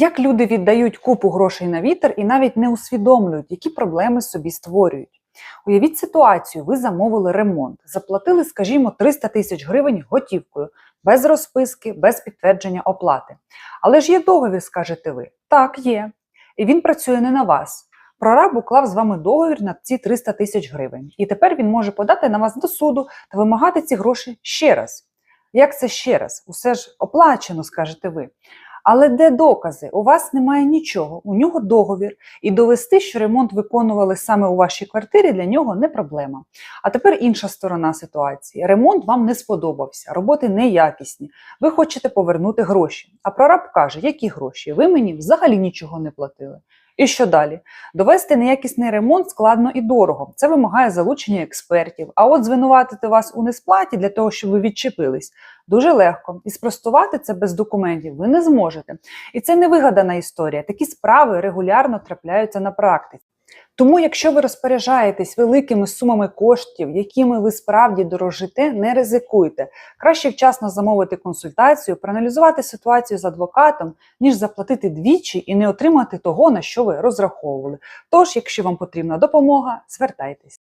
Як люди віддають купу грошей на вітер і навіть не усвідомлюють, які проблеми собі створюють. Уявіть ситуацію, ви замовили ремонт, заплатили, скажімо, 300 тисяч гривень готівкою, без розписки, без підтвердження оплати. Але ж є договір, скажете ви. Так, є. І він працює не на вас. Прораб уклав з вами договір на ці 300 тисяч гривень. І тепер він може подати на вас до суду та вимагати ці гроші ще раз. Як це ще раз? Усе ж оплачено, скажете ви. Але де докази? У вас немає нічого, у нього договір, і довести, що ремонт виконували саме у вашій квартирі, для нього не проблема. А тепер інша сторона ситуації. Ремонт вам не сподобався, роботи неякісні. Ви хочете повернути гроші. А прораб каже, які гроші? Ви мені взагалі нічого не платили. І що далі? Довести неякісний ремонт складно і дорого. Це вимагає залучення експертів. А от звинуватити вас у несплаті для того, щоб ви відчепились, дуже легко. І спростувати це без документів ви не зможете. І це не вигадана історія. Такі справи регулярно трапляються на практиці. Тому, якщо ви розпоряджаєтесь великими сумами коштів, якими ви справді дорожите, не ризикуйте. Краще вчасно замовити консультацію, проаналізувати ситуацію з адвокатом, ніж заплатити двічі і не отримати того, на що ви розраховували. Тож, якщо вам потрібна допомога, звертайтесь.